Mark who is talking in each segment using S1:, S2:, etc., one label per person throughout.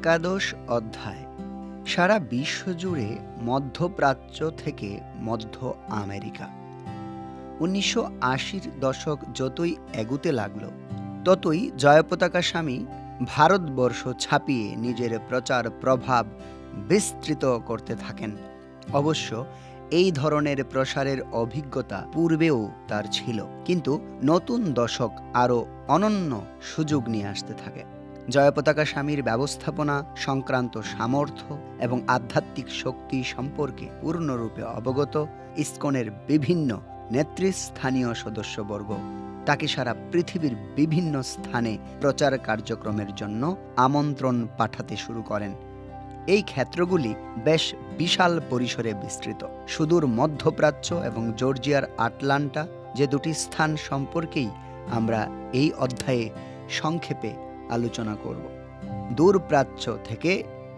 S1: একাদশ অধ্যায়। সারা বিশ্ব জুড়ে মধ্যপ্রাচ্য থেকে মধ্য আমেরিকা। উনিশশো আশির দশক যতই এগুতে লাগল, ততই জয়পতাকা স্বামী ভারতবর্ষ ছাপিয়ে নিজের প্রচার প্রভাব বিস্তৃত করতে থাকেন। অবশ্য এই ধরনের প্রসারের অভিজ্ঞতা পূর্বেও তার ছিল, কিন্তু নতুন দশক আরও অনন্য সুযোগ নিয়ে আসতে থাকে। জয়পতাকা স্বামীর ব্যবস্থাপনা, সংক্রান্ত সামর্থ্য এবং আধ্যাত্মিক শক্তি সম্পর্কে পূর্ণরূপে অবগত ইসকনের বিভিন্ন নেতৃস্থানীয় সদস্যবর্গ। তাকে সারা পৃথিবীর বিভিন্ন স্থানে প্রচার কার্যক্রমের জন্য আমন্ত্রণ পাঠাতে শুরু করেন। এই ক্ষেত্রগুলি বেশ বিশাল পরিসরে বিস্তৃত। সুদূর মধ্যপ্রাচ্য এবং জর্জিয়ার আটলান্টা যে দুটি স্থান সম্পর্কেই আমরা এই অধ্যায়ে সংক্ষেপে আলোচনা করব। দূর প্রাচ্য থেকে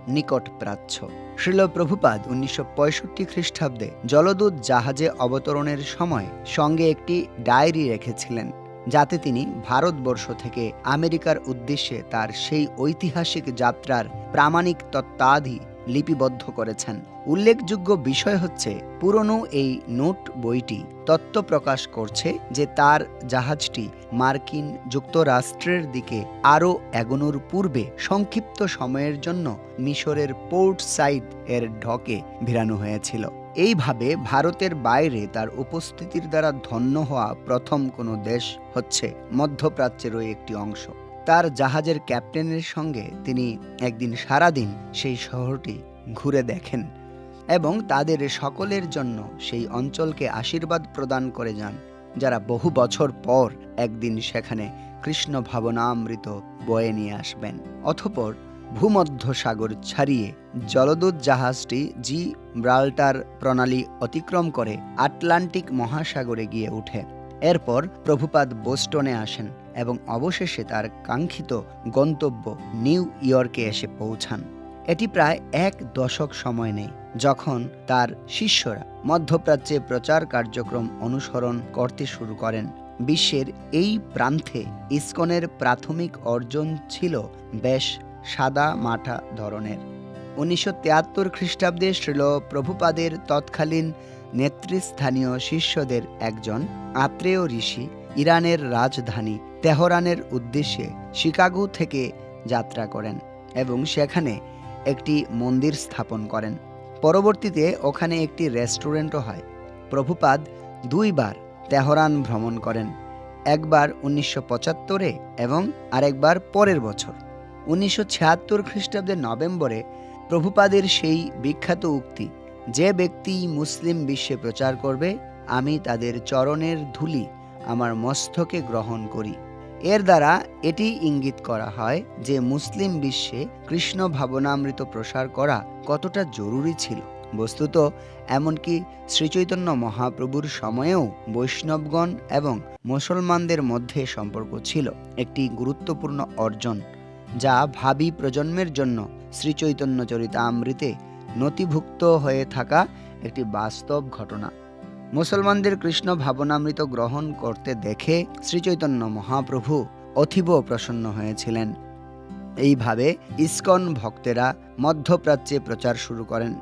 S1: নিকট প্রাচ্য শ্রীল প্রভুপাদ উনিশশো পঁয়ষট্টি খ্রিস্টাব্দে জলদূত জাহাজে অবতরণের সময় সঙ্গে একটি ডায়েরি রেখেছিলেন, যাতে তিনি ভারতবর্ষ থেকে আমেরিকার উদ্দেশ্যে তার সেই ঐতিহাসিক যাত্রার প্রামাণিক তত্ত্বাধি লিপিবদ্ধ করেছেন। উল্লেখযোগ্য বিষয় হচ্ছে, পুরনো এই নোট বইটি তত্ত্ব প্রকাশ করছে যে তার জাহাজটি মার্কিন যুক্তরাষ্ট্রের দিকে আরও এগোনোর পূর্বে সংক্ষিপ্ত সময়ের জন্য মিশরের পোর্ট সাইড এর ঢকে ভিড়ানো হয়েছিল। এইভাবে ভারতের বাইরে তার উপস্থিতির দ্বারা ধন্য হওয়া প্রথম কোনো দেশ হচ্ছে মধ্যপ্রাচ্যেরও একটি অংশ। তার জাহাজের ক্যাপ্টেনের সঙ্গে তিনি একদিন সারাদিন সেই শহরটি ঘুরে দেখেন এবং তাদের সকলের জন্য সেই অঞ্চলকে আশীর্বাদ প্রদান করে যান, যারা বহু বছর পর একদিন সেখানে কৃষ্ণ ভাবনামৃত বয়ে নিয়ে আসবেন। অথপর ভূমধ্য সাগর ছাড়িয়ে জলদূত জাহাজটি জি ব্রাল্টার প্রণালী অতিক্রম করে আটলান্টিক মহাসাগরে গিয়ে ওঠে এরপর প্রভুপাদ বোস্টনে আসেন এবং অবশেষে তার কাঙ্ক্ষিত গন্তব্য নিউ ইয়র্কে এসে পৌঁছান। এটি প্রায় এক দশক সময় নেই যখন তার শিষ্যরা মধ্যপ্রাচ্যে প্রচার কার্যক্রম অনুসরণ করতে শুরু করেন। বিশ্বের এই প্রান্তে ইসকনের প্রাথমিক অর্জন ছিল বেশ সাদা মাঠা ধরনের। উনিশশো তিয়াত্তর খ্রিস্টাব্দে শ্রীল প্রভুপাদের তৎকালীন নেতৃস্থানীয় শিষ্যদের একজন আত্রেয় ঋষি, ইরানের রাজধানী তেহরানের উদ্দেশ্যে শিকাগো থেকে যাত্রা করেন এবং সেখানে একটি মন্দির স্থাপন করেন। পরবর্তীতে ওখানে একটি রেস্টুরেন্টও হয়। প্রভুপাদ দুইবার তেহরান ভ্রমণ করেন, একবার উনিশশো পঁচাত্তরে এবং আরেকবার পরের বছর। উনিশশো ছিয়াত্তর খ্রিস্টাব্দের নভেম্বরে প্রভুপাদের সেই বিখ্যাত উক্তি যে ব্যক্তি মুসলিম বিশ্বে প্রচার করবে, আমি তাদের চরণের ধুলি আমার মস্তকে গ্রহণ করি। এর দ্বারা এটি ইঙ্গিত করা হয় যে মুসলিম বিশ্বে কৃষ্ণ ভাবনামৃত প্রসার করা কতটা জরুরি ছিল। বস্তুত, এমনকি শ্রীচৈতন্য মহাপ্রভুর সময়েও বৈষ্ণবগণ এবং মুসলমানদের মধ্যে সম্পর্ক ছিল একটি গুরুত্বপূর্ণ অর্জন, যা ভাবি প্রজন্মের জন্য শ্রীচৈতন্য চরিতামৃতে নথিভুক্ত হয়ে থাকা একটি বাস্তব ঘটনা। মুসলমানদের কৃষ্ণ ভাবনামৃত গ্রহণ করতে দেখে শ্রীচৈতন্য মহাপ্রভু অতীব প্রসন্ন হয়েছিলেন। এইভাবে ইসকন ভক্তেরা মধ্যপ্রাচ্যে প্রচার শুরু করেন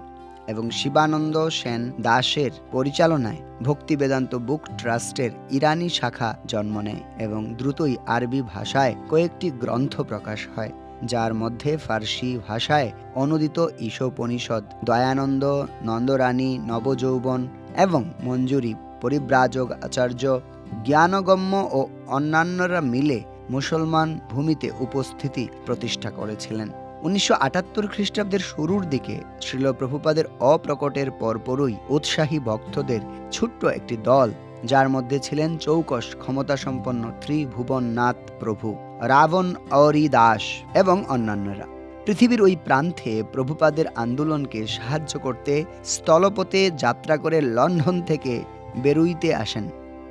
S1: এবং শিবানন্দ সেন দাসের পরিচালনায় ভক্তি বেদান্ত বুক ট্রাস্টের ইরানি শাখা জন্ম নেয় এবং দ্রুতই আরবি ভাষায় কয়েকটি গ্রন্থ প্রকাশ হয়। যার মধ্যে ফার্সি ভাষায় অনুদিত ঈশোপনিষদ, দয়ানন্দ, নন্দরানী, নবযৌবন এবং মঞ্জুরি, পরিব্রাজক আচার্য, জ্ঞানগম্য ও অন্যান্যরা মিলে মুসলমান ভূমিতে উপস্থিতি প্রতিষ্ঠা করেছিলেন। উনিশশো আটাত্তর খ্রিস্টাব্দের শুরুর দিকে শ্রীল প্রভুপাদের অপ্রকটের পরপরই উৎসাহী ভক্তদের ছোট্ট একটি দল যার মধ্যে ছিলেন চৌকস ক্ষমতাসম্পন্ন ত্রিভুবননাথ প্রভু, রাবণ অরি দাস এবং অন্যান্যরা। পৃথিবীর ওই প্রান্তে প্রভুপাদের আন্দোলনকে সাহায্য করতে স্থলপথে যাত্রা করে লন্ডন থেকে বেরুইতে আসেন।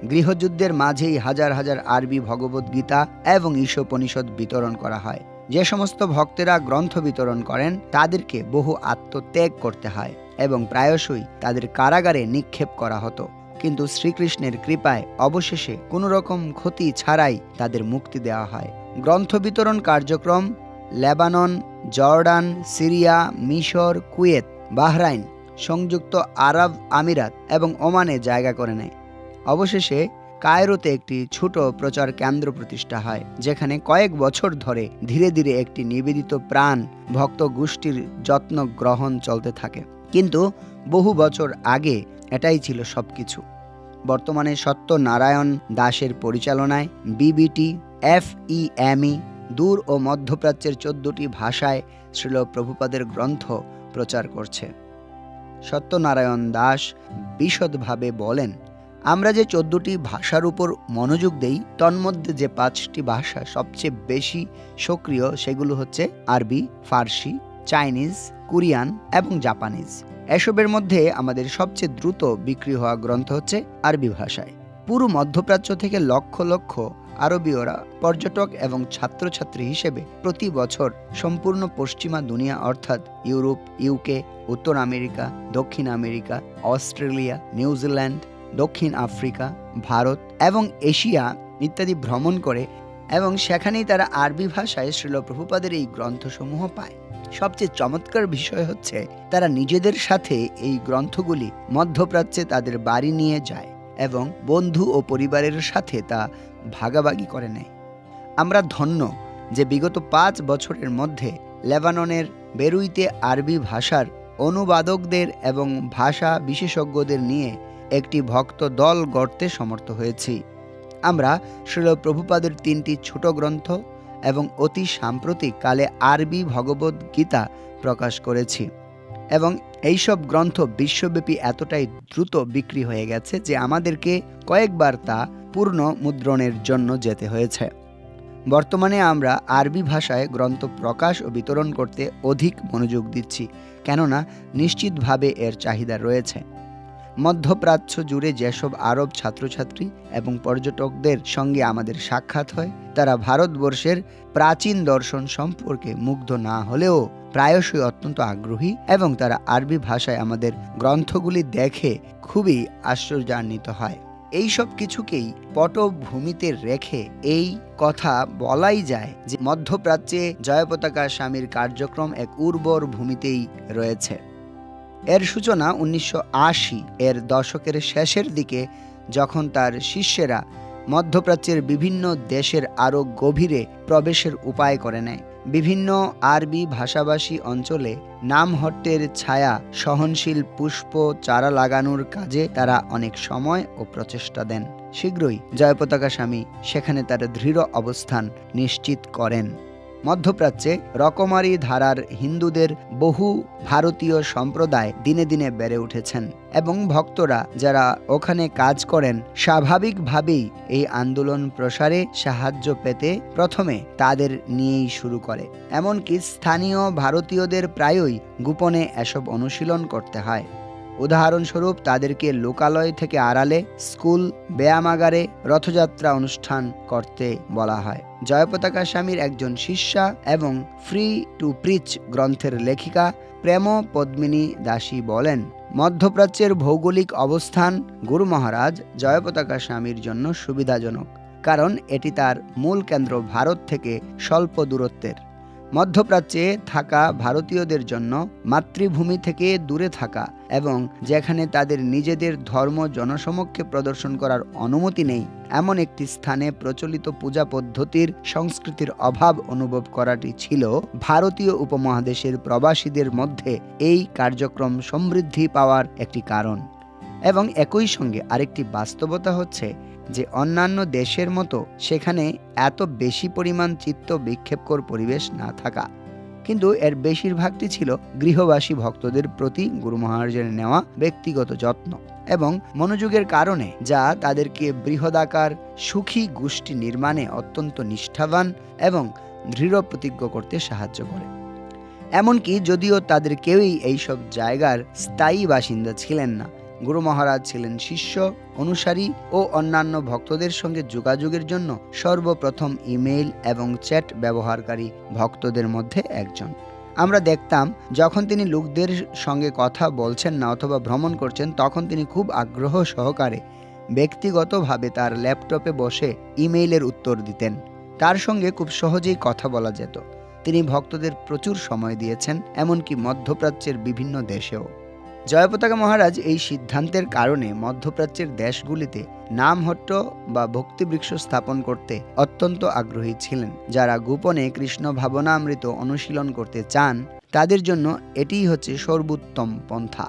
S1: গৃহযুদ্ধের মাঝেই হাজার হাজার আরবি ভগবদ্গীতা এবং ঈশোপনিষদ বিতরণ করা হয়। যে সমস্ত ভক্তেরা গ্রন্থ বিতরণ করেন, তাদেরকে বহু আত্মত্যাগ করতে হয় এবং প্রায়শই তাদের কারাগারে নিক্ষেপ করা হতো। কিন্তু শ্রীকৃষ্ণের কৃপায় অবশেষে কোনো রকম ক্ষতি ছাড়াই তাদের মুক্তি দেওয়া হয়। গ্রন্থ বিতরণ কার্যক্রম, লেবানন, জর্ডান, সিরিয়া, মিশর, কুয়েত, বাহরাইন সংযুক্ত আরব আমিরাত এবং ওমানে জায়গা করে নেয়। অবশেষে কায়রোতে একটি ছোট প্রচার কেন্দ্র প্রতিষ্ঠা হয়, যেখানে কয়েক বছর ধরে ধীরে ধীরে একটি নিবেদিত প্রাণ ভক্ত গোষ্ঠীর যত্ন গ্রহণ চলতে থাকে। কিন্তু বহু বছর আগে এটাই ছিল সব কিছু বর্তমানে সত্যনারায়ণ দাসের পরিচালনায় বিবিটি এফ ই এমই দূর ও মধ্যপ্রাচ্যের চোদ্দটি ভাষায় শ্রীল প্রভুপাদের গ্রন্থ প্রচার করছে। সত্যনারায়ণ দাস বিশদভাবে বলেন, আমরা যে চোদ্দটি ভাষার উপর মনোযোগ দেই, তন্মধ্যে যে পাঁচটি ভাষা সবচেয়ে বেশি সক্রিয় সেগুলো হচ্ছে আরবি, ফার্সি, চাইনিজ, কোরিয়ান এবং জাপানিজ। এসবের মধ্যে আমাদের সবচেয়ে দ্রুত বিক্রি হওয়া গ্রন্থ হচ্ছে আরবি ভাষায়। পুরো মধ্যপ্রাচ্য থেকে লক্ষ লক্ষ আরবীয়রা পর্যটক এবং ছাত্রছাত্রী হিসেবে প্রতি বছর সম্পূর্ণ পশ্চিমা দুনিয়া অর্থাৎ ইউরোপ ইউকে উত্তর আমেরিকা, দক্ষিণ আমেরিকা, অস্ট্রেলিয়া নিউজিল্যান্ড দক্ষিণ আফ্রিকা, ভারত এবং এশিয়া ইত্যাদি ভ্রমণ করে এবং সেখানেই তারা আরবি ভাষায় শ্রীল প্রভুপাদের এই গ্রন্থসমূহ পায়। সবচেয়ে চমৎকার বিষয় হচ্ছে তারা নিজেদের সাথে এই গ্রন্থগুলি মধ্যপ্রাচ্যে তাদের বাড়ি নিয়ে যায় এবং বন্ধু ও পরিবারের সাথে তা ভাগাভাগি করে নেয়। আমরা ধন্য যে বিগত পাঁচ বছরের মধ্যে লেবাননের বেরুইতে আরবি ভাষার অনুবাদকদের এবং ভাষা বিশেষজ্ঞদের নিয়ে একটি ভক্ত দল গড়তে সমর্থ হয়েছি। আমরা শ্রীল প্রভুপাদের তিনটি ছোট গ্রন্থ এবং অতি সাম্প্রতিক কালে আরবি ভগবত গীতা প্রকাশ করেছি। এবং এইসব গ্রন্থ বিশ্বব্যাপী এতটাই দ্রুত বিক্রি হয়ে গেছে যে আমাদেরকে কয়েকবার তা পূর্ণ মুদ্রণের জন্য যেতে হয়েছে। বর্তমানে আমরা আরবি ভাষায় গ্রন্থ প্রকাশ ও বিতরণ করতে অধিক মনোযোগ দিচ্ছি, কেননা নিশ্চিতভাবে এর চাহিদা রয়েছে। মধ্যপ্রাচ্য জুড়ে যেসব আরব ছাত্রছাত্রী এবং পর্যটকদের সঙ্গে আমাদের সাক্ষাৎ হয়, তারা ভারতবর্ষের প্রাচীন দর্শন সম্পর্কে মুগ্ধ না হলেও প্রায়শই অত্যন্ত আগ্রহী এবং তারা আরবি ভাষায় আমাদের গ্রন্থগুলি দেখে খুবই আশ্চর্যান্বিত হয়। এই সব কিছুকেই পটভূমিতে রেখে এই কথা বলাই যায় যে মধ্যপ্রাচ্যে জয়পতাকা স্বামীর কার্যক্রম এক উর্বর ভূমিতেই রয়েছে। এর সূচনা উনিশশো আশি এর দশকের শেষের দিকে, যখন তার শিষ্যেরা মধ্যপ্রাচ্যের বিভিন্ন দেশের আরও গভীরে প্রবেশের উপায় করে নেয়। বিভিন্ন আরবি ভাষাভাষী অঞ্চলে নামহট্টের ছায়া, সহনশীল পুষ্প, চারা লাগানোর কাজে তারা অনেক সময় ও প্রচেষ্টা দেন। শীঘ্রই জয়পতাকা স্বামী সেখানে তার দৃঢ় অবস্থান নিশ্চিত করেন। মধ্যপ্রাচ্যে রকমারি ধারার হিন্দুদের বহু ভারতীয় সম্প্রদায় দিনে দিনে বেড়ে উঠেছেন এবং ভক্তরা যারা ওখানে কাজ করেন, স্বাভাবিকভাবেই এই আন্দোলন প্রসারে সাহায্য পেতে প্রথমে তাদের নিয়েই শুরু করে। এমনকি স্থানীয় ভারতীয়দের প্রায়ই গোপনে এসব অনুশীলন করতে হয়। উদাহরণস্বরূপ তাদেরকে লোকালয় থেকে আড়ালে স্কুল ব্যায়ামাগারে রথযাত্রা অনুষ্ঠান করতে বলা হয়। জয়পতাকা স্বামীর একজন শিষ্যা এবং ফ্রি টু প্রিচ গ্রন্থের লেখিকা প্রেম পদ্মিনী দাসী বলেন, মধ্যপ্রাচ্যের ভৌগোলিক অবস্থান গুরু মহারাজ জয়পতাকা স্বামীর জন্য সুবিধাজনক, কারণ এটি তার মূল কেন্দ্র ভারত থেকে স্বল্প দূরত্বের। মধ্যপ্রাচ্যে থাকা ভারতীয়দের জন্য মাতৃভূমি থেকে দূরে থাকা এবং যেখানে তাদের নিজেদের ধর্ম জনসমক্ষে প্রদর্শন করার অনুমতি নেই, এমন একটি স্থানে প্রচলিত পূজা পদ্ধতির সংস্কৃতির অভাব অনুভব করাটি ছিল ভারতীয় উপমহাদেশের প্রবাসীদের মধ্যে এই কার্যক্রম সমৃদ্ধি পাওয়ার একটি কারণ। এবং একই সঙ্গে আরেকটি বাস্তবতা হচ্ছে যে অন্যান্য দেশের মতো সেখানে এত বেশি পরিমাণ চিত্ত বিক্ষেপকর পরিবেশ না থাকা। কিন্তু এর বেশিরভাগটি ছিল গৃহবাসী ভক্তদের প্রতি গুরু মহারাজের নেওয়া ব্যক্তিগত যত্ন এবং মনোযোগের কারণে যা তাদেরকে বৃহদাকার সুখী গোষ্ঠী নির্মাণে অত্যন্ত নিষ্ঠাবান এবং দৃঢ় প্রতিজ্ঞ করতে সাহায্য করে। এমনকি যদিও তাদের কেউই এইসব জায়গার স্থায়ী বাসিন্দা ছিলেন না গুরু মহারাজ ছিলেন শিষ্য অনুসারী ও অন্যান্য ভক্তদের সঙ্গে যোগাযোগের জন্য সর্বপ্রথম ইমেইল এবং চ্যাট ব্যবহারকারী ভক্তদের মধ্যে একজন। আমরা দেখতাম, যখন তিনি লোকদের সঙ্গে কথা বলছেন না অথবা ভ্রমণ করছেন, তখন তিনি খুব আগ্রহ সহকারে ব্যক্তিগতভাবে তার ল্যাপটপে বসে ইমেইলের উত্তর দিতেন। তার সঙ্গে খুব সহজেই কথা বলা যেত। তিনি ভক্তদের প্রচুর সময় দিয়েছেন, এমনকি মধ্যপ্রাচ্যের বিভিন্ন দেশেও। জয়পতাকা মহারাজ এই সিদ্ধান্তের কারণে মধ্যপ্রাচ্যের দেশগুলিতে নামহট্ট বা ভক্তিবৃক্ষ স্থাপন করতে অত্যন্ত আগ্রহী ছিলেন। যারা গোপনে কৃষ্ণ ভাবনামৃত অনুশীলন করতে চান, তাদের জন্য এটিই হচ্ছে সর্বোত্তম পন্থা।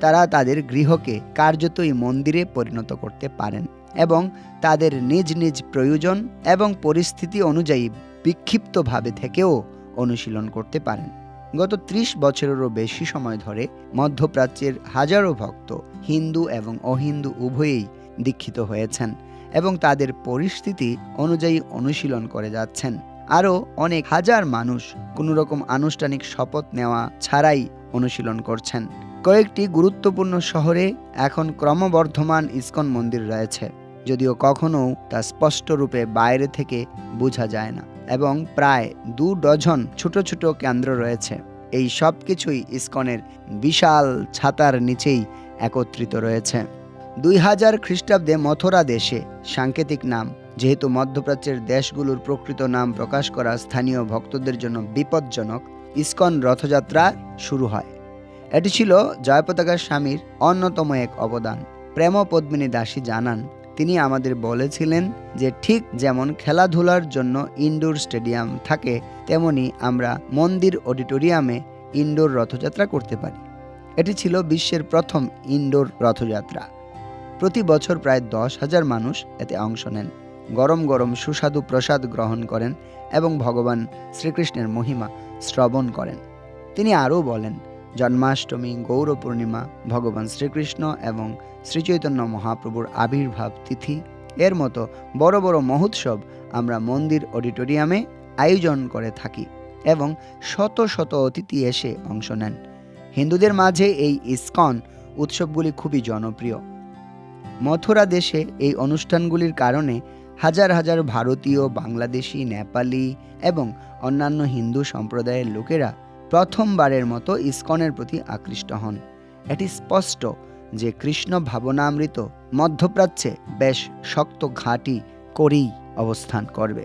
S1: তারা তাদের গৃহকে কার্যতই মন্দিরে পরিণত করতে পারেন এবং তাদের নিজ নিজ প্রয়োজন এবং পরিস্থিতি অনুযায়ী বিক্ষিপ্তভাবে থেকেও অনুশীলন করতে পারেন। গত ত্রিশ বছরেরও বেশি সময় ধরে মধ্যপ্রাচ্যের হাজারো ভক্ত হিন্দু এবং অহিন্দু উভয়েই দীক্ষিত হয়েছেন এবং তাদের পরিস্থিতি অনুযায়ী অনুশীলন করে যাচ্ছেন। আরও অনেক হাজার মানুষ কোনো রকম আনুষ্ঠানিক শপথ নেওয়া ছাড়াই অনুশীলন করছেন। কয়েকটি গুরুত্বপূর্ণ শহরে এখন ক্রমবর্ধমান ইস্কন মন্দির রয়েছে, যদিও কখনও তা স্পষ্টরূপে বাইরে থেকে বোঝা যায় না। এবং প্রায় দু ডজন ছোট ছোট কেন্দ্র রয়েছে। এই সব কিছুই ইসকনের বিশাল ছাতার নিচেই একত্রিত রয়েছে। দুই হাজার খ্রিস্টাব্দে মথুরা দেশে সাংকেতিক নাম, যেহেতু মধ্যপ্রাচ্যের দেশগুলোর প্রকৃত নাম প্রকাশ করা স্থানীয় ভক্তদের জন্য বিপজ্জনক, ইসকন রথযাত্রা শুরু হয়। এটি ছিল জয়পতাকা স্বামীর অন্যতম এক অবদান। প্রেম পদ্মিনী দাসী জানান তিনি আমাদের বলেছিলেন যে ঠিক যেমন খেলাধুলার জন্য ইনডোর স্টেডিয়াম থাকে, তেমনি আমরা মন্দির অডিটোরিয়ামে ইনডোর রথযাত্রা করতে পারি। এটি ছিল বিশ্বের প্রথম ইনডোর রথযাত্রা। প্রতি বছর প্রায় দশ হাজার মানুষ এতে অংশ নেন। গরম গরম সুস্বাদু প্রসাদ গ্রহণ করেন এবং ভগবান শ্রীকৃষ্ণের মহিমা শ্রবণ করেন। তিনি আরও বলেন, জন্মাষ্টমী গৌর পূর্ণিমা ভগবান শ্রীকৃষ্ণ এবং শ্রীচৈতন্য মহাপ্রভুর আবির্ভাব তিথি। এর মতো বড় বড় মহোৎসব আমরা মন্দির অডিটোরিয়ামে আয়োজন করে থাকি এবং শত শত অতিথি এসে অংশ নেন। হিন্দুদের মাঝে এই ইসকন উৎসবগুলি খুবই জনপ্রিয়। মথুরা দেশে এই অনুষ্ঠানগুলির কারণে হাজার হাজার ভারতীয়, বাংলাদেশি, নেপালি এবং অন্যান্য হিন্দু সম্প্রদায়ের লোকেরা প্রথমবারের মতো ইসকনের প্রতি আকৃষ্ট হন। এটি স্পষ্ট যে কৃষ্ণ ভাবনামৃত মধ্যপ্রাচ্যে বেশ শক্ত ঘাঁটি করেই অবস্থান করবে।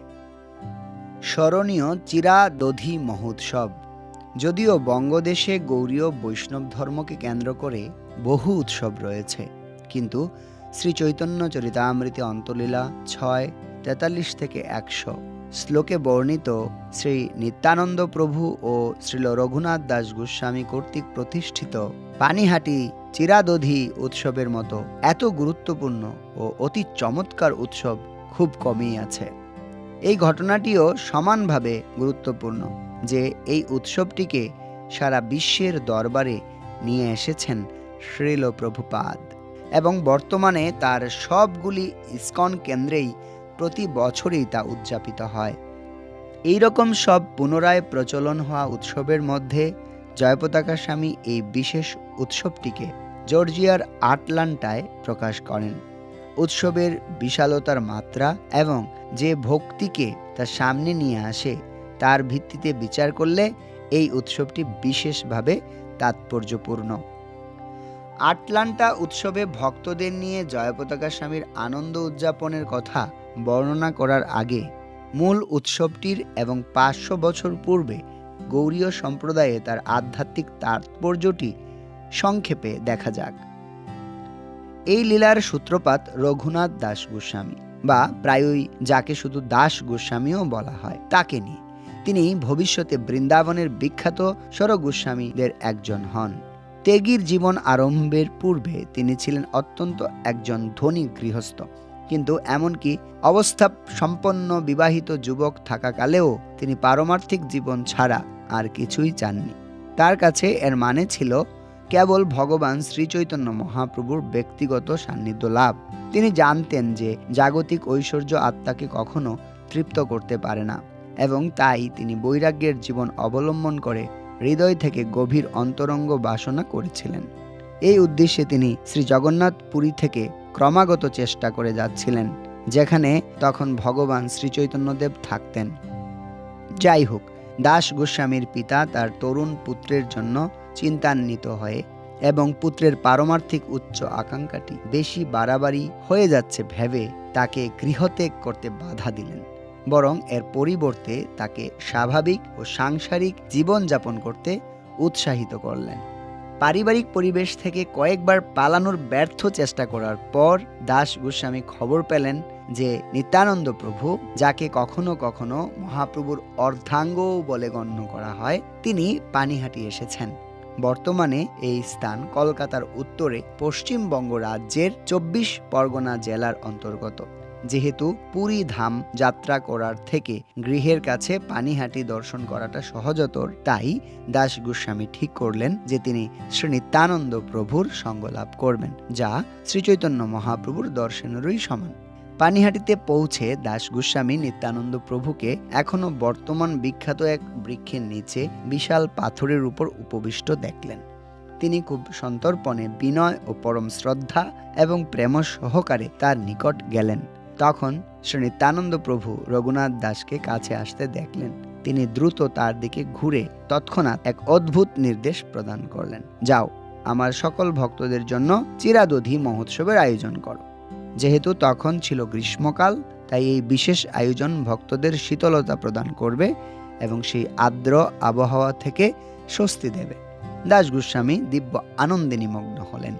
S1: স্মরণীয় চিরাদধি মহোৎসব, যদিও বঙ্গদেশে গৌরীয় বৈষ্ণব ধর্মকে কেন্দ্র করে বহু উৎসব রয়েছে, কিন্তু শ্রী চৈতন্য চরিতামৃতে অন্তলীলা ছয়, তেতাল্লিশ থেকে একশো শ্লোকে বর্ণিত শ্রী নিত্যানন্দ প্রভু ও শ্রীল রঘুনাথ দাস গোস্বামী কর্তৃক প্রতিষ্ঠিত পানিহাটি চিরাদধি উৎসবের মতো এত গুরুত্বপূর্ণ ও অতি চমৎকার উৎসব খুব কমই আছে। এই ঘটনাটিও সমানভাবে গুরুত্বপূর্ণ যে এই উৎসবটিকে সারা বিশ্বের দরবারে নিয়ে এসেছেন শ্রীল প্রভুপাদ এবং বর্তমানে তার সবগুলি ইস্কন কেন্দ্রেই প্রতি বছরই তা উদযাপিত হয়। এই রকম সব পুনরায় প্রচলন হওয়া উৎসবের মধ্যে জয়পতাকা স্বামী এই বিশেষ উৎসবটিকে জর্জিয়ার আটলান্টায় প্রকাশ করেন। উৎসবের বিশালতার মাত্রা এবং যে ভক্তিকে তার সামনে নিয়ে আসে, তার ভিত্তিতে বিচার করলে এই উৎসবটি বিশেষভাবে তাৎপর্যপূর্ণ। আটলান্টা উৎসবে ভক্তদের নিয়ে জয়পতাকা স্বামীর আনন্দ উদযাপনের কথা বর্ণনা করার আগে, মূল উৎসবটির এবং পাঁচশো বছর পূর্বে গৌরীয় সম্প্রদায়ে তার আধ্যাত্মিক তাৎপর্যটি সংক্ষেপে দেখা যাক। এই লীলার সূত্রপাত রঘুনাথ দাস গোস্বামী বা প্রায়ই যাকে শুধু দাস গোস্বামীও বলা হয়, তাকে নিয়ে। তিনি ভবিষ্যতে বৃন্দাবনের বিখ্যাত সর গোস্বামীদের একজন হন। তেগির জীবন আরম্ভের পূর্বে তিনি ছিলেন অত্যন্ত একজন ধনী গৃহস্থ। কিন্তু এমনকি অবস্থা সম্পন্ন বিবাহিত যুবক থাকাকালেও তিনি পারমার্থিক জীবন ছাড়া আর কিছুই চাননি। তার কাছে এর মানে ছিল কেবল ভগবান শ্রীচৈতন্য মহাপ্রভুর ব্যক্তিগত সান্নিধ্য লাভ। তিনি জানতেন যে জাগতিক ঐশ্বর্য আত্মাকে কখনো তৃপ্ত করতে পারে না এবং তাই তিনি বৈরাগ্যের জীবন অবলম্বন করে হৃদয় থেকে গভীর অন্তরঙ্গ বাসনা করেছিলেন। এই উদ্দেশ্যে তিনি শ্রী জগন্নাথ পুরী থেকে ক্রমাগত চেষ্টা করে যাচ্ছিলেন, যেখানে তখন ভগবান শ্রীচৈতন্যদেব থাকতেন। যাই হোক, দাস গোস্বামীর পিতা তার তরুণ পুত্রের জন্য চিন্তান্বিত হয়ে এবং পুত্রের পারমার্থিক উচ্চ আকাঙ্ক্ষাটি বেশি বাড়াবাড়ি হয়ে যাচ্ছে ভেবে তাকে গৃহত্যাগ করতে বাধা দিলেন। বরং এর পরিবর্তে তাকে স্বাভাবিক ও সাংসারিক জীবনযাপন করতে উৎসাহিত করলেন। পারিবারিক পরিবেশ থেকে কয়েকবার পালানোর ব্যর্থ চেষ্টা করার পর দাস গোস্বামী খবর পেলেন যে নিত্যানন্দ প্রভু, যাকে কখনো কখনো মহাপ্রভুর অর্ধাঙ্গ বলে গণ্য করা হয়, তিনি পানিহাটি এসেছেন। বর্তমানে এই স্থান কলকাতার উত্তরে পশ্চিমবঙ্গ রাজ্যের চব্বিশ পরগনা জেলার অন্তর্গত। যেহেতু পুরী ধাম যাত্রা করার থেকে গৃহের কাছে পানিহাটি দর্শন করাটা সহজতর, তাই দাস গোস্বামী ঠিক করলেন যে তিনি শ্রী নিত্যানন্দ প্রভুর সঙ্গ লাভ করবেন, যা শ্রীচৈতন্য মহাপ্রভুর দর্শনেরই সমান। পানিহাটিতে পৌঁছে দাস গোস্বামী নিত্যানন্দ প্রভুকে এখনও বর্তমান বিখ্যাত এক বৃক্ষের নিচে বিশাল পাথরের উপর উপবিষ্ট দেখলেন। তিনি খুব সন্তর্পণে বিনয় ও পরম শ্রদ্ধা এবং প্রেম সহকারে তার নিকট গেলেন। তখন শ্রী নিত্যানন্দ প্রভু রঘুনাথ দাসকে কাছে আসতে দেখলেন। তিনি দ্রুত তার দিকে ঘুরে তৎক্ষণাৎ এক অদ্ভুত নির্দেশ প্রদান করলেন, যাও, আমার সকল ভক্তদের জন্য চিরাদধি মহোৎসবের আয়োজন করো। যেহেতু তখন ছিল গ্রীষ্মকাল, তাই এই বিশেষ আয়োজন ভক্তদের শীতলতা প্রদান করবে এবং সেই আর্দ্র আবহাওয়া থেকে স্বস্তি দেবে। দাস গোস্বামী দিব্য আনন্দে নিমগ্ন হলেন।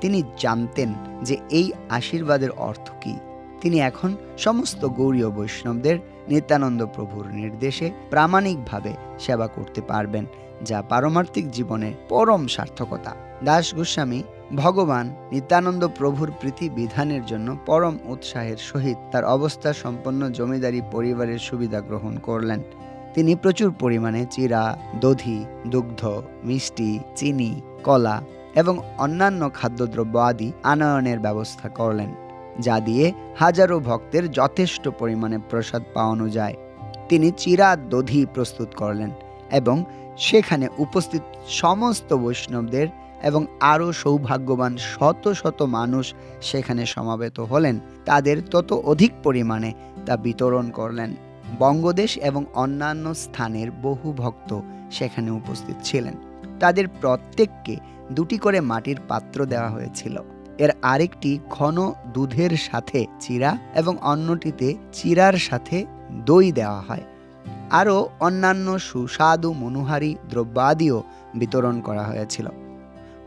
S1: তিনি জানতেন যে এই আশীর্বাদের অর্থ কী। তিনি এখন সমস্ত গৌরীয় বৈষ্ণবদের নিত্যানন্দ প্রভুর নির্দেশে প্রামাণিকভাবে সেবা করতে পারবেন, যা পারমার্থিক জীবনে পরম সার্থকতা। দাস গোস্বামী ভগবান নিত্যানন্দ প্রভুর প্রীতি বিধানের জন্য পরম উৎসাহের সহিত তার অবস্থা সম্পন্ন জমিদারি পরিবারের সুবিধা গ্রহণ করলেন। তিনি প্রচুর পরিমাণে চিরা, দধি, দুগ্ধ, মিষ্টি, চিনি, কলা এবং অন্যান্য খাদ্যদ্রব্য আদি আনয়নের ব্যবস্থা করলেন, যা দিয়ে হাজারো ভক্তের যথেষ্ট পরিমাণে প্রসাদ পাওয়ানো যায়। তিনি চিরা, দধি প্রস্তুত করলেন এবং সেখানে উপস্থিত সমস্ত বৈষ্ণবদের এবং আরও সৌভাগ্যবান শত শত মানুষ সেখানে সমাবেত হলেন। তাদের তত অধিক পরিমাণে তা বিতরণ করলেন। বঙ্গদেশ এবং অন্যান্য স্থানের বহু ভক্ত সেখানে উপস্থিত ছিলেন। তাদের প্রত্যেককে দুটি করে মাটির পাত্র দেওয়া হয়েছিল। এর আরেকটি ঘন দুধের সাথে চিরা এবং অন্যটিতে চিরার সাথে দই দেওয়া হয়। আরও অন্যান্য সুস্বাদু মনোহারী দ্রব্যাদিও বিতরণ করা হয়েছিল।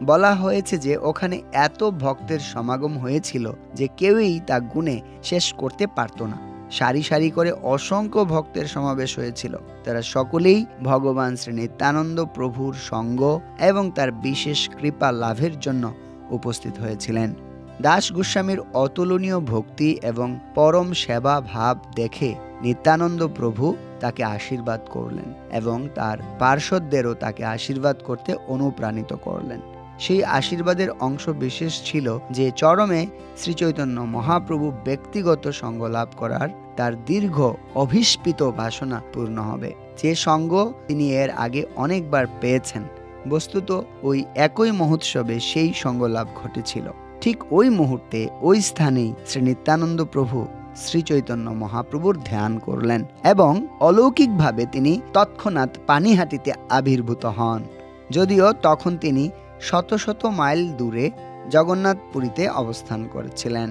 S1: বলা হয়েছে যে ওখানে এত ভক্তের সমাগম হয়েছিল যে কেউই তা গুণে শেষ করতে পারত না। সারি সারি করে অসংখ্য ভক্তের সমাবেশ হয়েছিল। তারা সকলেই ভগবান শ্রী নিত্যানন্দ প্রভুর সঙ্গ এবং তার বিশেষ কৃপা লাভের জন্য উপস্থিত হয়েছিলেন। দাস গোস্বামীর অতুলনীয় ভক্তি এবং পরম সেবা ভাব দেখে নিত্যানন্দ প্রভু তাকে আশীর্বাদ করলেন এবং তার পার্শ্বদেরও তাকে আশীর্বাদ করতে অনুপ্রাণিত করলেন। সেই আশীর্বাদের অংশ বিশেষ ছিল যে চরমে শ্রীচৈতন্য মহাপ্রভু ব্যক্তিগত সঙ্গ লাভ করার তার দীর্ঘ অভিস্পিত বাসনা পূর্ণ হবে। যে সঙ্গ তিনি এর আগে অনেকবার পেয়েছেন, বস্তুত ওই একই মহোৎসবে সেই সঙ্গ লাভ ঘটেছিল। ঠিক ওই মুহূর্তে ওই স্থানেই শ্রী নিত্যানন্দ প্রভু শ্রী চৈতন্য মহাপ্রভুর ধ্যান করলেন এবং অলৌকিকভাবে তিনি তৎক্ষণাৎ পানিহাটিতে আবির্ভূত হন। যদিও তখন তিনি শত শত মাইল দূরে জগন্নাথপুরীতে অবস্থান করেছিলেন।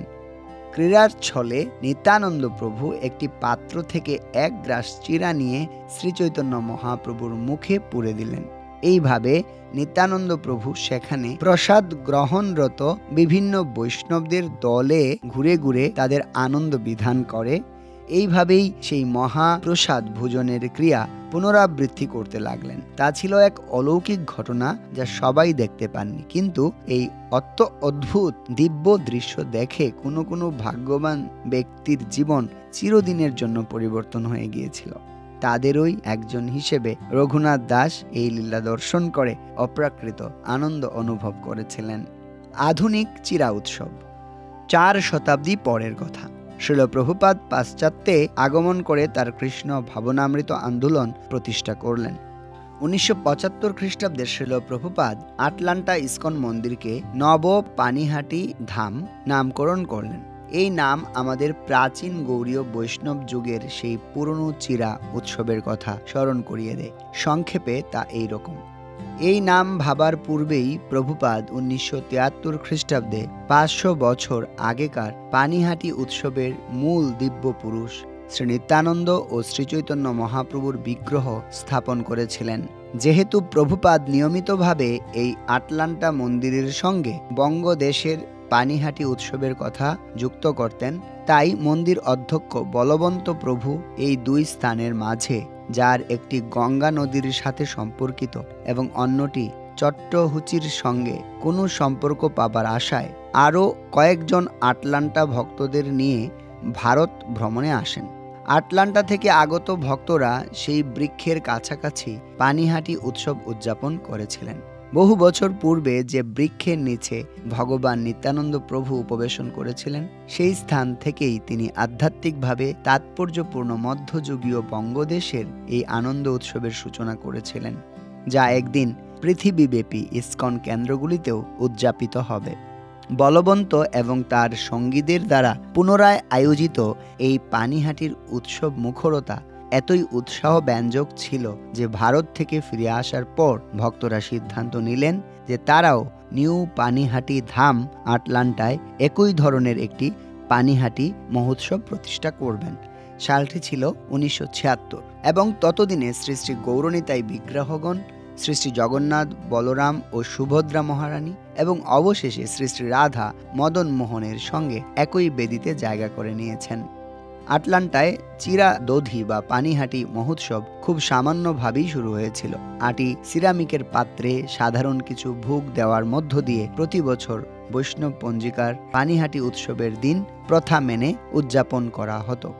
S1: ক্রীড়ার ছলে নিত্যানন্দ প্রভু একটি পাত্র থেকে এক গ্রাস চিরা নিয়ে শ্রীচৈতন্য মহাপ্রভুর মুখে পুরে দিলেন। এইভাবে নিত্যানন্দ প্রভু সেখানে প্রসাদ গ্রহণরত বিভিন্ন বৈষ্ণবদের দলে ঘুরে ঘুরে তাদের আনন্দ বিধান করে এইভাবেই সেই মহাপ্রসাদ ভোজনের ক্রিয়া পুনরাবৃত্তি করতে লাগলেন। তা ছিল এক অলৌকিক ঘটনা যা সবাই দেখতে পাননি। কিন্তু এই অত্য অদ্ভুত দিব্য দৃশ্য দেখে কোনো কোনো ভাগ্যবান ব্যক্তির জীবন চিরদিনের জন্য পরিবর্তন হয়ে গিয়েছিল। তাদেরই একজন হিসেবে রঘুনাথ দাস এই লীলা দর্শন করে অপ্রাকৃত আনন্দ অনুভব করেছিলেন। আধুনিক চিরা উৎসব। চার শতাব্দী পরের কথা। শিল প্রভুপাদ পাশ্চাত্যে আগমন করে তার কৃষ্ণ ভাবনামৃত আন্দোলন প্রতিষ্ঠা করলেন। উনিশশো পঁচাত্তর খ্রিস্টাব্দে শিল প্রভুপাদ আটলান্টা ইস্কন মন্দিরকে নব পানিহাটি ধাম নামকরণ করলেন। এই নাম আমাদের প্রাচীন গৌরীয় বৈষ্ণব যুগের সেই পুরনো চিরা উৎসবের কথা স্মরণ করিয়ে দেয়। সংক্ষেপে তা এই রকম। এই নাম ভাবার পূর্বেই প্রভুপাদ উনিশশো তিয়াত্তর খ্রিস্টাব্দে পাঁচশো বছর আগেকার পানিহাটি উৎসবের মূল দিব্য পুরুষ শ্রী নিত্যানন্দ ও শ্রীচৈতন্য মহাপ্রভুর বিগ্রহ স্থাপন করেছিলেন। যেহেতু প্রভুপাদ নিয়মিতভাবে এই আটলান্টা মন্দিরের সঙ্গে বঙ্গদেশের পানিহাটি উৎসবের কথা যুক্ত করতেন, তাই মন্দির অধ্যক্ষ বলবন্ত প্রভু এই দুই স্থানের মাঝে যার একটি গঙ্গা নদীর সাথে সম্পর্কিত এবং অন্যটি চট্টহুচির সঙ্গে কোনো সম্পর্ক পাবার আশায় আরও কয়েকজন আটলান্টা ভক্তদের নিয়ে ভারত ভ্রমণে আসেন। আটলান্টা থেকে আগত ভক্তরা সেই বৃক্ষের কাছাকাছি পানিহাটি উৎসব উদযাপন করেছিলেন। বহু বছর পূর্বে যে বৃক্ষের নিচে ভগবান নিত্যানন্দ প্রভু উপবেশন করেছিলেন, সেই স্থান থেকেই তিনি আধ্যাত্মিকভাবে তাৎপর্যপূর্ণ মধ্যযুগীয় বঙ্গদেশের এই আনন্দ উৎসবের সূচনা করেছিলেন, যা একদিন পৃথিবীব্যাপী ইস্কন কেন্দ্রগুলিতেও উদযাপিত হবে। বলবন্ত এবং তার সঙ্গীদের দ্বারা পুনরায় আয়োজিত এই পানিহাটির উৎসব মুখরতা এতই উৎসাহ ব্যঞ্জক ছিল যে ভারত থেকে ফিরে আসার পর ভক্তরা সিদ্ধান্ত নিলেন যে তারাও নিউ পানিহাটি ধাম, আটলান্টায় একই ধরনের একটি পানিহাটি মহোৎসব প্রতিষ্ঠা করবেন। সালটি ছিল উনিশশো ছিয়াত্তর এবং ততদিনে শ্রী শ্রী গৌরনীতাই বিগ্রহগণ, শ্রী শ্রী জগন্নাথ, বলরাম ও সুভদ্রা মহারানী এবং অবশেষে শ্রী শ্রী রাধা মদন মোহনের সঙ্গে একই বেদিতে জায়গা করে নিয়েছেন। আটলান্টায় চিরা দধি বা পানিহাটি মহোৎসব খুব সামান্যভাবেই শুরু হয়েছিল। আটি সিরামিকের পাত্রে সাধারণ কিছু ভোগ দেওয়ার মধ্য দিয়ে প্রতি বছর বৈষ্ণব পঞ্জিকার পানিহাটি উৎসবের দিন প্রথা মেনে উদযাপন করা হতো।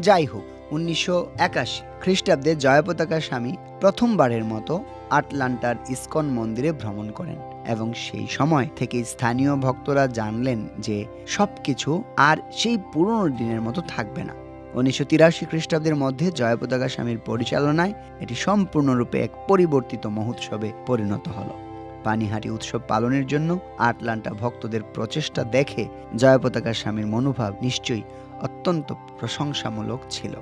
S1: যাই হোক, উনিশশো একাশি খ্রিস্টাব্দে জয়পতাকা স্বামী প্রথমবারের মতো আটলান্টার ইস্কন মন্দিরে ভ্রমণ করেন এবং সেই সময় থেকে স্থানীয় ভক্তরা জানলেন যে সবকিছু আর সেই পুরনো দিনের মতো থাকবে না। উনিশশো তিরাশি খ্রিস্টাব্দের মধ্যে জয়পতাকা স্বামীর পরিচালনায় এটি সম্পূর্ণরূপে এক পরিবর্তিত মহোৎসবে পরিণত হলো। পানিহাটি উৎসব পালনের জন্য আটলান্টা ভক্তদের প্রচেষ্টা দেখে জয়পতাকা স্বামীর মনোভাব নিশ্চয়ই অত্যন্ত প্রশংসামূলক ছিল।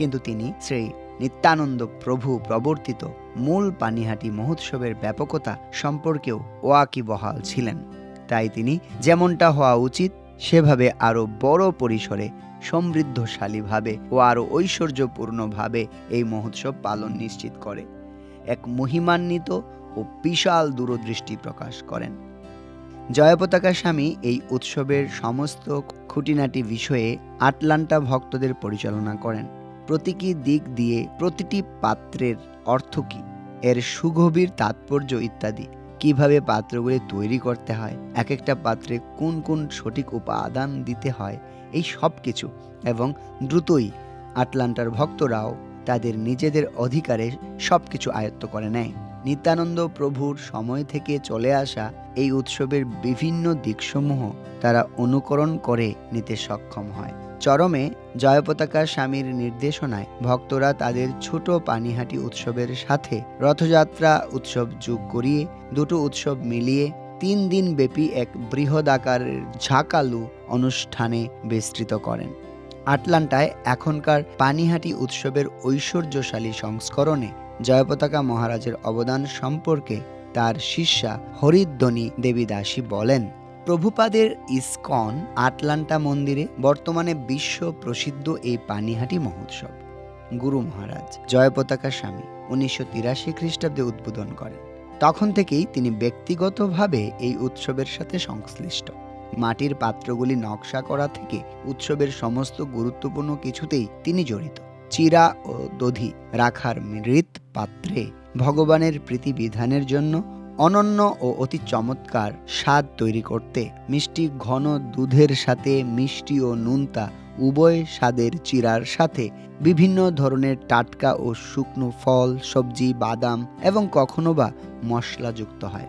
S1: কিন্তু তিনি শ্রী নিত্যানন্দ প্রভু প্রবর্তিত মূল পানিহাটি মহোৎসবের ব্যাপকতা সম্পর্কেও ওয়াকিবহাল ছিলেন। তাই তিনি যেমনটা হওয়া উচিত, সেভাবে আরও বড় পরিসরে সমৃদ্ধশালীভাবে ও আরও ঐশ্বর্যপূর্ণভাবে এই মহোৎসব পালন নিশ্চিত করে। এক মহিমান্বিত ও বিশাল দূরদৃষ্টি প্রকাশ করেন। জয়পতাকা স্বামী এই উৎসবের সমস্ত খুঁটিনাটি বিষয়ে আটলান্টা ভক্তদের পরিচালনা করেন। প্রতীকী দিক দিয়ে প্রতিটি পাত্রের অর্থ কী? এর সুগভীর তাৎপর্য ইত্যাদি। কীভাবে পাত্রগুলি তৈরি করতে হয়? এক একটা পাত্রে কোন কোন সঠিক উপাদান দিতে হয়? এই সব কিছু। এবং দ্রুতই আটলান্টার ভক্তরাও তাদের নিজেদের অধিকারে সব কিছু আয়ত্ত করে নেয়। নিত্যানন্দ প্রভুর সময় থেকে চলে আসা এই উৎসবের বিভিন্ন দিকসমূহ তারা অনুকরণ করে নিতে সক্ষম হয়। চরমে জয়পতাকা স্বামীর নির্দেশনায় ভক্তরা তাদের ছোট পানিহাটি উৎসবের সাথে রথযাত্রা উৎসব যোগ করিয়ে, দুটো উৎসব মিলিয়ে তিন দিন ব্যাপী এক বৃহদাকারের ঝাঁকালু অনুষ্ঠানে বিস্তৃত করেন। আটলান্টায় এখনকার পানিহাটি উৎসবের ঐশ্বর্যশালী সংস্করণে জয়পতাকা মহারাজের অবদান সম্পর্কে তার শিষ্যা হরিদ্বনি দেবীদাসী বলেন প্রভুপাদের ইসকন আটলান্টা মন্দিরে বর্তমানে বিশ্ব প্রসিদ্ধ এই পানিহাটি মহোৎসব। গুরু মহারাজ জয়পতাকা স্বামী উনিশশো তিরাশি খ্রিস্টাব্দে উদ্বোধন করেন। তখন থেকেই তিনি ব্যক্তিগতভাবে এই উৎসবের সাথে সংশ্লিষ্ট। মাটির পাত্রগুলি নকশা করা থেকে উৎসবের সমস্ত গুরুত্বপূর্ণ কিছুতেই তিনি জড়িত। চিরা ও দধি রাখার মৃৎ পাত্রে ভগবানের প্রীতিবিধানের জন্য অনন্য ও অতি চমৎকার স্বাদ তৈরি করতে মিষ্টি ঘন দুধের সাথে মিষ্টি ও নুনতা উভয় স্বাদের চিরার সাথে বিভিন্ন ধরনের টাটকা ও শুকনো ফল, সবজি, বাদাম এবং কখনো বা মশলা যুক্ত হয়।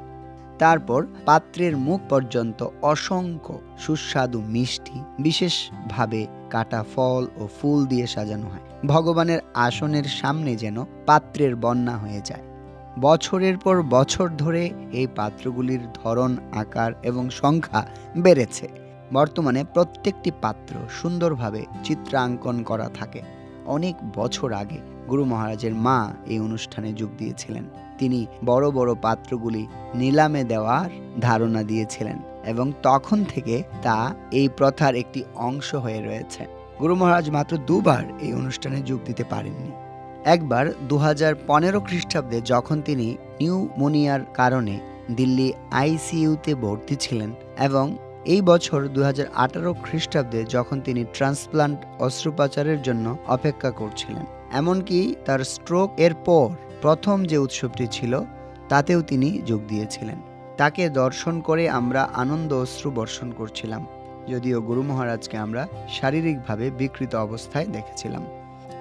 S1: তারপর পাত্রের মুখ পর্যন্ত অসংখ্য সুস্বাদু মিষ্টি, বিশেষভাবে কাটা ফল ও ফুল দিয়ে সাজানো হয়। ভগবানের আসনের সামনে যেন পাত্রের বন্যা হয়ে যায়। বছরের পর বছর ধরে এই পাত্রগুলির ধরন, আকার এবং সংখ্যা বেড়েছে। বর্তমানে প্রত্যেকটি পাত্র সুন্দরভাবে চিত্রাঙ্কন করা থাকে। অনেক বছর আগে গুরু মহারাজের মা এই অনুষ্ঠানে যোগ দিয়েছিলেন। তিনি বড় বড় পাত্রগুলি নিলামে দেওয়ার ধারণা দিয়েছিলেন এবং তখন থেকে তা এই প্রথার একটি অংশ হয়ে রয়েছে। গুরু মহারাজ মাত্র দুবার এই অনুষ্ঠানে যোগ দিতে পারেননি। একবার দু হাজার পনেরো খ্রিস্টাব্দে যখন তিনি নিউমোনিয়ার কারণে দিল্লি আইসিইউতে ভর্তি ছিলেন এবং এই বছর দু হাজার আঠারো খ্রিস্টাব্দে যখন তিনি ট্রান্সপ্লান্ট অস্ত্রোপচারের জন্য অপেক্ষা করছিলেন, এমনকি তার স্ট্রোক এর পর প্রথম যে উৎসবটি ছিল তাতেও তিনি যোগ দিয়েছিলেন। তাকে দর্শন করে আমরা আনন্দ অশ্রু বর্ষণ করছিলাম, যদিও গুরু মহারাজকে আমরা শারীরিকভাবে বিকৃত অবস্থায় দেখেছিলাম।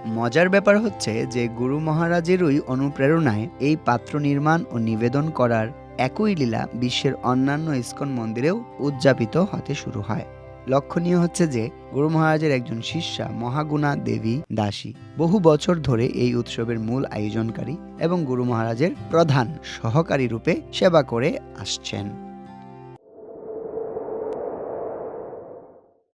S1: মজার ব্যাপার হচ্ছে যে গুরু মহারাজেরই অনুপ্রেরণায় এই পাত্র নির্মাণ ও নিবেদন করার একই লীলা বিশ্বের অন্যান্য ইস্কন মন্দিরেও উদযাপিত হতে শুরু হয়। লক্ষণীয় হচ্ছে যে গুরু মহারাজের একজন শিষ্যা মহাগুণা দেবী দাসী। বহু বছর ধরে এই উৎসবের মূল আয়োজনকারী এবং গুরু মহারাজের প্রধান সহকারী রূপে সেবা করে আসছেন।